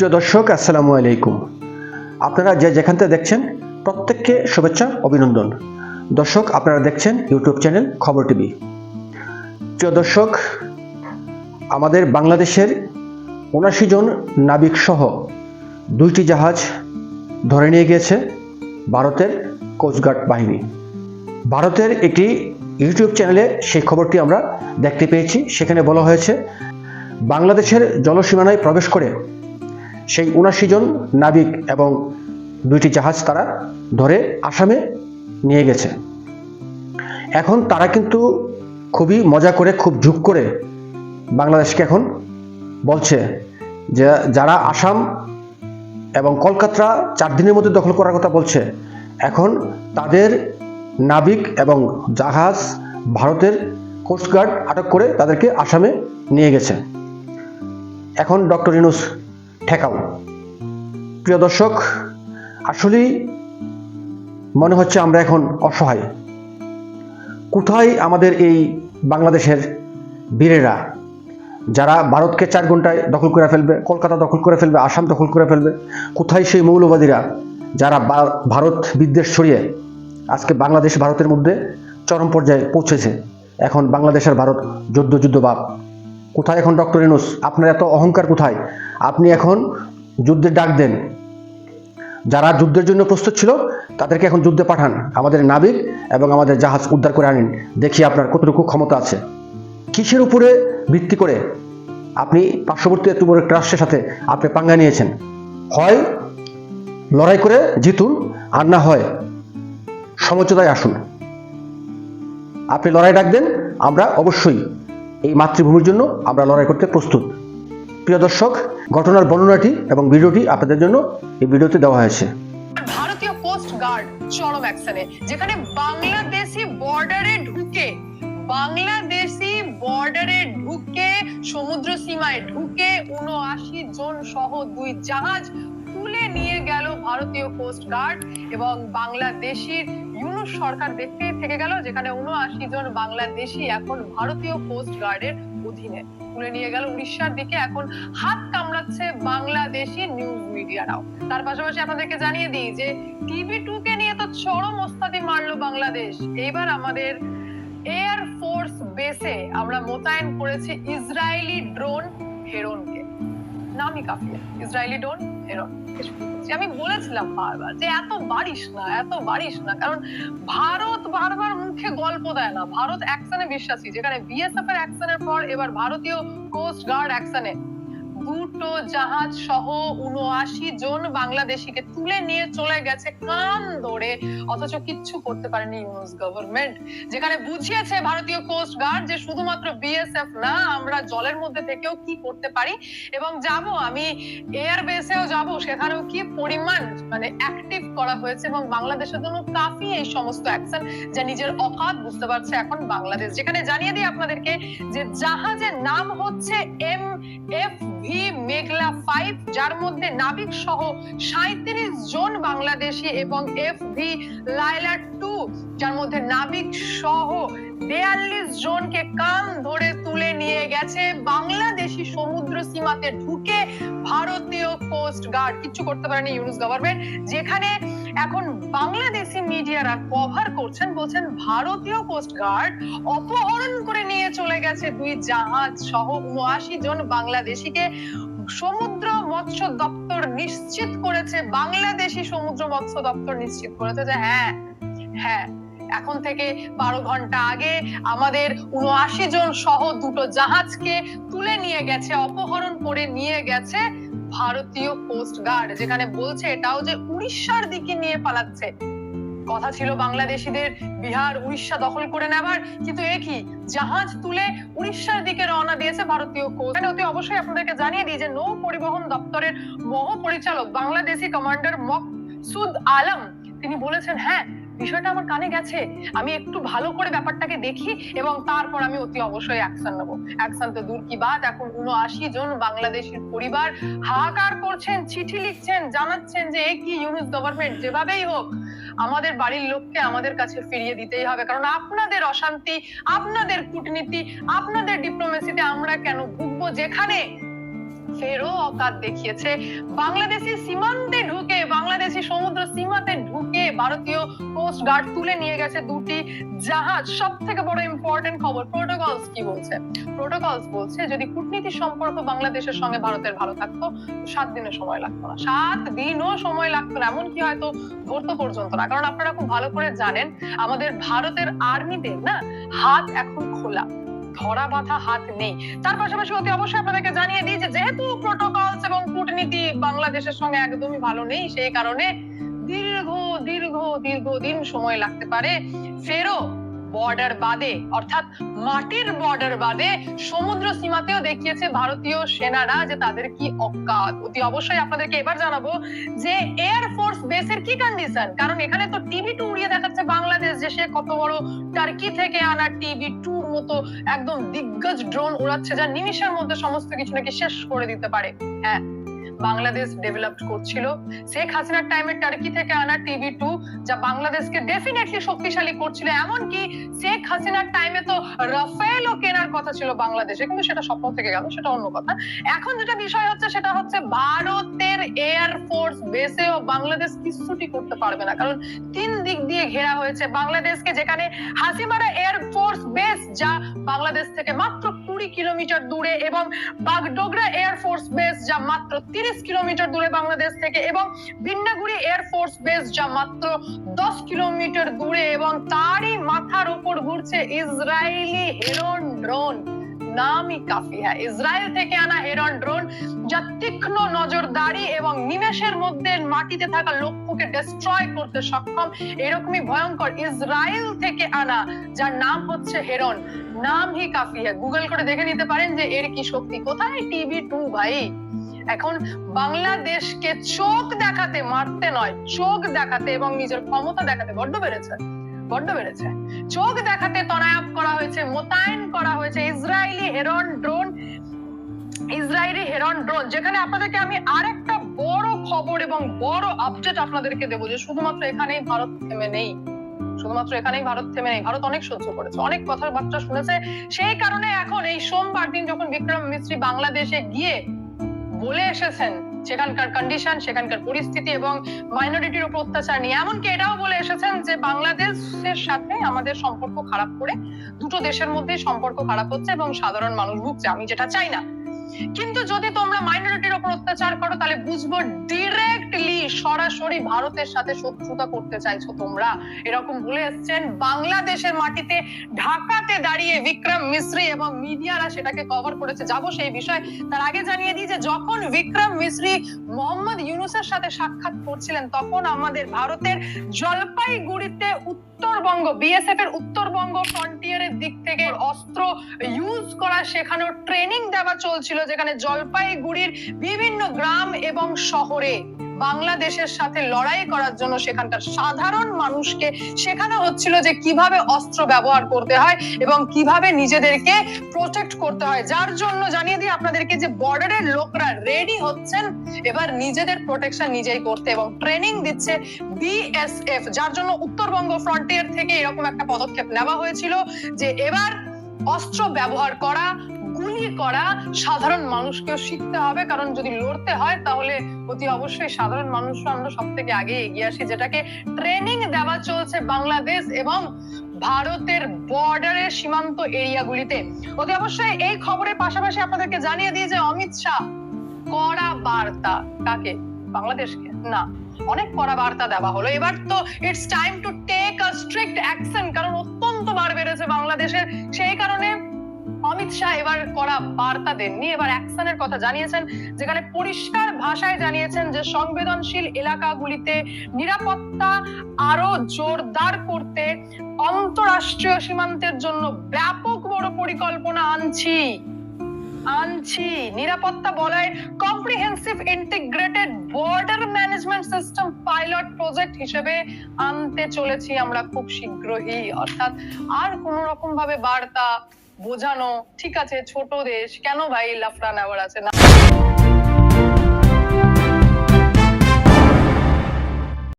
প্রিয় দর্শক, আসসালামু আলাইকুম। আপনারা যে যেখান থেকে দেখছেন, প্রত্যেককে শুভেচ্ছা, অভিনন্দন। দর্শক, আপনারা দেখছেন ইউটিউব চ্যানেল খবর টিভি। প্রিয় দর্শক, আমাদের বাংলাদেশের উনাশি জন নাবিক সহ দুইটি জাহাজ ধরে নিয়ে গিয়েছে ভারতের কোস্টগার্ড বাহিনী। ভারতের একটি ইউটিউব চ্যানেলে সেই খবরটি আমরা দেখতে পেয়েছি। সেখানে বলা হয়েছে, বাংলাদেশের জলসীমানায় প্রবেশ করে সেই উনাশি জন নাবিক এবং দুইটি জাহাজ তারা ধরে আসামে নিয়ে গেছে। এখন তারা কিন্তু খুবই মজা করে, খুব ঝুঁক করে বাংলাদেশকে এখন বলছে যে, যারা আসাম এবং কলকাতা চার দিনের মধ্যে দখল করার কথা বলছে, এখন তাদের নাবিক এবং জাহাজ ভারতের কোস্টগার্ড আটক করে তাদেরকে আসামে নিয়ে গেছে। এখন ডক্টর ইনুস ঠেকাও। প্রিয় দর্শক, আসলেই মনে হচ্ছে আমরা এখন অসহায়। কোথায় আমাদের এই বাংলাদেশের বীরেরা? যারা ভারতকে চার ঘন্টায় দখল করে ফেলবে, কলকাতা দখল করে ফেলবে, আসাম দখল করে ফেলবে, কোথায় সেই মৌলবাদীরা? যারা বা- ভারত বিদ্বেষ ছড়িয়ে আজকে বাংলাদেশ ভারতের মধ্যে চরম পর্যায়ে পৌঁছেছে, এখন বাংলাদেশের ভারত যুদ্ধ যুদ্ধ বাপ। কোথায় এখন ডক্টর ইনুস আপনার এত অহংকার কোথায়? আপনি এখন যুদ্ধের ডাক দেন। যারা যুদ্ধের জন্য প্রস্তুত ছিল, তাদেরকে এখন যুদ্ধে পাঠান। আমাদের নাবিক এবং আমাদের জাহাজ উদ্ধার করে আনিন। দেখি আপনার কতটুকু ক্ষমতা আছে। কিসের উপরে ভিত্তি করে আপনি পার্শ্ববর্তী একটু বড় রাষ্ট্রের সাথে আপনি পাঙ্গা নিয়েছেন? হয় লড়াই করে জিতুন, আর না হয় সমঝোতায় আসুন। আপনি লড়াই ডাক দেন, আমরা অবশ্যই এই মাতৃভূমির জন্য আমরা লড়াই করতে প্রস্তুত। প্রিয় দর্শক, ঘটনার বর্ণনাটি এবং ভিডিওটি আপনাদের জন্য এই ভিডিওতে দেওয়া হয়েছে। ভারতীয় কোস্ট গার্ড চরম অ্যাকশনে যেখানে বাংলাদেশি বর্ডারে ঢুকে, বাংলাদেশি বর্ডারে ঢুকে, সমুদ্র সীমায় ঢুকে, উনআশি জন সহ দুই জাহাজ তুলে নিয়ে গেল ভারতীয় কোস্ট গার্ড এবং বাংলাদেশির ইউনুস সরকার দেখতে থেকে গেল, যেখানে উনআশি জন বাংলাদেশি এখন ভারতীয় কোস্ট গার্ডের অধীনে। তুলে নিয়ে গেল উড়িষ্যার দিকে, এখন হাত কামড়াচ্ছে বাংলাদেশি নিউজ মিডিয়ারাও তার পাশাপাশি আপনাদেরকে জানিয়ে দিই যে টিভি টু কে নিয়ে তো চরম ওস্তাদি মারলো বাংলাদেশ। এবার আমাদের এয়ার ফোর্স বেসে আমরা মোতায়েন করেছি ইসরায়েলি ড্রোন হেরনকে নামই কাফিয়া ইসরায়েলি ড্রোন আমি বলেছিলাম বারবার যে এত বাড়িস না, এত বাড়িস না। কারণ ভারত বারবার মুখে গল্প দেয় না। ভারত অ্যাকশনে বিশ্বাসী। যেখানে বিএসএফ এর অ্যাকশনের পর এবার ভারতীয় কোস্ট গার্ড অ্যাকশনে দুটো জাহাজ সহ উনআশি জন বাংলাদেশিকে তুলে নিয়ে চলে গেছে কান ধরে। অথচ কিচ্ছু করতে পারেনি ইউনুস গভর্নমেন্ট যেখানে বুঝিয়েছে ভারতীয় কোস্ট গার্ড যে শুধুমাত্র বিএসএফ না, আমরা জলের মধ্যে থেকেও কি করতে পারি? এবং যাব আমি এয়ার বেসেও যাব, সেখানেও কি পরিমাণ মানে অ্যাক্টিভ করা হয়েছে? এবং বাংলাদেশের জন্য কাফি এই সমস্ত অ্যাকশন যা নিজের অকাত বুঝতে পারছে এখন বাংলাদেশ। যেখানে জানিয়ে দিই আপনাদেরকে যে জাহাজের নাম হচ্ছে M F V Meghla five যার মধ্যে নাবিক সহ সাঁত্রিশ জন বাংলাদেশি এবং এফ ভি লাইলা টু যার মধ্যে নাবিক সহ বেয়াল্লিশ জনকে কান ধরে তুলে নিয়ে গেছে। বাংলাদেশি সমুদ্র সীমাতে ঢুকে ভারতীয় কোস্ট গার্ড কিছু করতে পারেনি ইউনুস গভর্নমেন্ট যেখানে এখন বাংলাদেশি মিডিয়ারা কভার করছেন, বলছেন ভারতীয় কোস্ট গার্ড অপহরণ করে নিয়ে চলে গেছে দুই জাহাজ সহ উনআশি জন বাংলাদেশিকে। সমুদ্র মৎস্য দপ্তর নিশ্চিত করেছে, বাংলাদেশি সমুদ্র মৎস্য দপ্তর নিশ্চিত করেছে যে হ্যাঁ হ্যাঁ এখন থেকে বারো ঘণ্টা আগে আমাদের উনআশি জন সহ দুটো জাহাজকে তুলে নিয়ে গেছে, অপহরণ করে নিয়ে গেছে। ভারতীয় কোস্ট গার্ড যেখানে বলছে এটাও যে উড়িষ্যার দিকে নিয়ে পালাচ্ছে। কথা ছিল বাংলাদেশিদের, বিহার উড়িষ্যা দখল করে নেবার, কিন্তু এ কি? জাহাজ তুলে উড়িষ্যার দিকে রওনা দিয়েছে ভারতীয় কোস্ট অতি অবশ্যই আপনাদেরকে জানিয়ে দিই যে নৌ পরিবহন দপ্তরের মহাপরিচালক, বাংলাদেশি কমান্ডার মকসুদ আলম, তিনি বলেছেন হ্যাঁ বিষয়টা আমার কানে গেছে। আমি একটু ভালো করে ব্যাপারটাকে দেখি এবং তারপর আমি অতি অবশ্যই অ্যাকশন নেব। অ্যাকশন তো দূর কি বাদ এখন উনআশি জন বাংলাদেশের পরিবার হাহাকার করছেন, চিঠি লিখছেন, জানাচ্ছেন যে কি ইউনুস গভর্নমেন্ট যেভাবেই হোক, আমাদের বাড়ির লোককে আমাদের কাছে ফিরিয়ে দিতেই হবে। কারণ আপনাদের অশান্তি, আপনাদের কূটনীতি, আপনাদের ডিপ্লোমেসিতে আমরা কেন ভুগবো যেখানে? ফেরও অকাত দেখিয়েছে। বাংলাদেশি সীমান্তে ঢুকে, বাংলাদেশি সমুদ্র সীমাতে ঢুকে ভারতীয় কোস্ট গার্ড তুলে নিয়ে গেছে দুটি জাহাজ। সব থেকে বড় ইম্পর্টেন্ট খবর প্রোটোকলস কি বলছে? প্রোটোকলস বলছে, যদি কূটনীতির সম্পর্ক বাংলাদেশের সঙ্গে ভারতের ভালো থাকতো সাত দিনের সময় লাগতো না। সাত দিনও সময় লাগতো না, এমনকি হয়তো ধরতে পর্যন্ত না। কারণ আপনারা খুব ভালো করে জানেন, আমাদের ভারতের আর্মিদের না, হাত এখন খোলা। ধরা বাঁধা হাত নেই। তার পাশাপাশি অতি অবশ্যই আপনাদেরকে জানিয়ে দিই যে যেহেতু প্রোটোকলস এবং কূটনীতি বাংলাদেশের সঙ্গে একদমই ভালো নেই, সেই কারণে দীর্ঘ দীর্ঘ দীর্ঘ দিন সময় লাগতে পারে ফেরো বর্ডার বাদে, অর্থাৎ মাটির বর্ডার বাদে সমুদ্র সীমাতেও দেখিয়েছে ভারতীয় সেনারা যে তাদের কি অকাত অতি অবশ্যই আপনাদেরকে এবার জানাব যে এয়ার ফোর্স বেসের কি কন্ডিশন কারণ এখানে তো টিভি টু উড়িয়ে দেখাচ্ছে বাংলাদেশ যে সে কত বড় টার্কি থেকে আনা টিভি টুর মতো একদম দিগ্গজ ড্রোন উড়াচ্ছে, যা নিমিষের মধ্যে সমস্ত কিছু নাকি শেষ করে দিতে পারে। হ্যাঁ বাংলাদেশ ডেভেলপ করছিল। শেখ হাসিনার টাইমে টার্কি থেকে আনা টিভি টু যা বাংলাদেশকে ডেফিনেটলি শক্তিশালী করছিল। এমনকি শেখ হাসিনার টাইমে তো রাফেলও কেনার কথা ছিল বাংলাদেশে, কিন্তু সেটা স্বপ্ন থেকে গেল, সেটা অন্য কথা। এখন যেটা বিষয় হচ্ছে, সেটা হচ্ছে ভারতের এয়ার ফোর্স বেসেও বাংলাদেশ কিছুটি করতে পারবে না। কারণ তিন দিক দিয়ে ঘেরা হয়েছে। বাংলাদেশকে যেখানে হাসিমারা এয়ার ফোর্স বেস যা বাংলাদেশ থেকে মাত্র কুড়ি কিলোমিটার দূরে এবং বাগডোগরা এয়ারফোর্স বেস যা মাত্র তিরিশ কিলোমিটার দূরে বাংলাদেশ থেকে এবং ভিন্নাগুড়ি এয়ারফোর্স বেস যা মাত্র দশ কিলোমিটার দূরে এবং তারই মাথার উপর ঘুরছে ইসরায়েলি হেরন ড্রোন। নামই কাফি হ্যাঁ ইসরায়েল থেকে আনা হেরন ড্রোন যা তীক্ষ্ণ নজরদারি এবং নিমেষের মধ্যে মাটিতে থাকা লক্ষ্যকে ডিস্ট্রয় করতে সক্ষম, এরকমই ভয়ঙ্কর ইসরায়েল থেকে আনা, যার নাম হচ্ছে হেরন। নাম হি কাফি গুগল করে দেখে নিতে পারেন যে এর কি শক্তি। কোথায়? টিভি টু ভাই? এখন বাংলাদেশকে চোখ দেখাতে, মারতে নয়, চোখ দেখাতে এবং নিজের ক্ষমতা দেখাতে। বড্ড বেড়েছে বড্ড বেড়েছে। চোখ দেখাতে তনায়াপ করা হয়েছে, মোতায়েন করা হয়েছে। Israeli Heron, drone Israeli Heron drone, যেখানে আপনাদেরকে আমি আরেকটা বড় খবর এবং বড় আপডেট আপনাদেরকে দেবো যে শুধুমাত্র এখানেই ভারত থেমে নেই। শুধুমাত্র এখানেই ভারত থেমে নেই। ভারত অনেক সহ্য করেছে, অনেক কথাবার্তা শুনেছে। সেই কারণে এখন এই সোমবার দিন যখন বিক্রম মিস্ত্রি বাংলাদেশে গিয়ে বলে এসেছেন, সেখানকার কন্ডিশন সেখানকার পরিস্থিতি এবং মাইনরিটির উপর অত্যাচার নিয়ে, এমনকি এটাও বলে এসেছেন যে বাংলাদেশের সাথে আমাদের সম্পর্ক খারাপ করে দুটো দেশের মধ্যে সম্পর্ক খারাপ হচ্ছে এবং সাধারণ মানুষ ভুগছে। আমি যেটা চাই না কিন্তু যদি তোমরা মাইনরিটির উপর অত্যাচার করো, তাহলে বুঝব ডিরেক্টলি সরাসরি ভারতের সাথে শত্রুতা করতে চাইছো তোমরা। এরকম বলে এসছেন বাংলাদেশের মাটিতে ঢাকাতে দাঁড়িয়ে বিক্রম মিশ্রি এবং মিডিয়ারা সেটাকে কভার করেছে। যাব সেই বিষয়। তার আগে জানিয়ে দিই যে, যখন বিক্রম মিশ্রি মোহাম্মদ ইউনুসের সাথে সাক্ষাৎ করছিলেন, তখন আমাদের ভারতের জলপাইগুড়িতে উত্তরবঙ্গ বিএসএফ এর উত্তরবঙ্গ ফ্রন্টিয়ারের দিক থেকে অস্ত্র ইউজ করা শেখানোর ট্রেনিং দেওয়া চলছিল, যেখানে জলপাইগুড়ির বিভিন্ন গ্রাম এবং শহরে। বাংলাদেশের সাথে লড়াই করার জন্য সেখানকার সাধারণ মানুষকে শেখানো হচ্ছিল যে কীভাবে অস্ত্র ব্যবহার করতে হয় এবং কীভাবে নিজেদেরকে প্রোটেক্ট করতে হয়। যার জন্য জানিয়ে দিই আপনাদেরকে যে বর্ডারের লোকরা রেডি হচ্ছেন, এবার নিজেদের প্রোটেকশন নিজেই করতে এবং ট্রেনিং দিচ্ছে বিএসএফ যার জন্য উত্তরবঙ্গ ফ্রন্টিয়ার থেকে এরকম একটা পদক্ষেপ নেওয়া হয়েছিল যে এবার অস্ত্র ব্যবহার করা, গুলি করা সাধারণ মানুষকেও শিখতে হবে। কারণ যদি লড়তে হয় তাহলে অতি অবশ্যই সাধারণ মানুষরা আমরা সব থেকে আগে এগিয়ে আসি, যেটাকে ট্রেনিং দেওয়া চলছে বাংলাদেশ এবং ভারতের বর্ডারের সীমান্ত এরিয়াগুলিতে অতি অবশ্যই এই খবরের পাশাপাশি আপনাদেরকে জানিয়ে দিই যে অমিত শাহ, কড়া বার্তা। কাকে? বাংলাদেশকে? না, অনেক কড়া বার্তা দেওয়া হলো। এবার তো it's time to take a strict action কারণ অত্যন্ত বার বেড়েছে বাংলাদেশের। সেই কারণে অমিত শাহ এবার করা বার্তা দেননি। এবার অ্যাকশনের কথা জানিয়েছেন, যেখানে পরিষ্কার ভাষায় জানিয়েছেন যে সংবেদনশীল এলাকাগুলিতে নিরাপত্তা আরও জোরদার করতে অন্তরাষ্ট্রীয় সীমান্তের জন্য ব্যাপক বড় পরিকল্পনা আনছি। আনছি। নিরাপত্তা বলয় comprehensive integrated border management system pilot project হিসেবে আনতে চলেছি আমরা খুব শীঘ্রই। অর্থাৎ আর কোন রকম ভাবে বার্তা বোঝানো ঠিক আছে ছোট দেশ কেন ভাই লাফড়া নেওয়ার আছে? না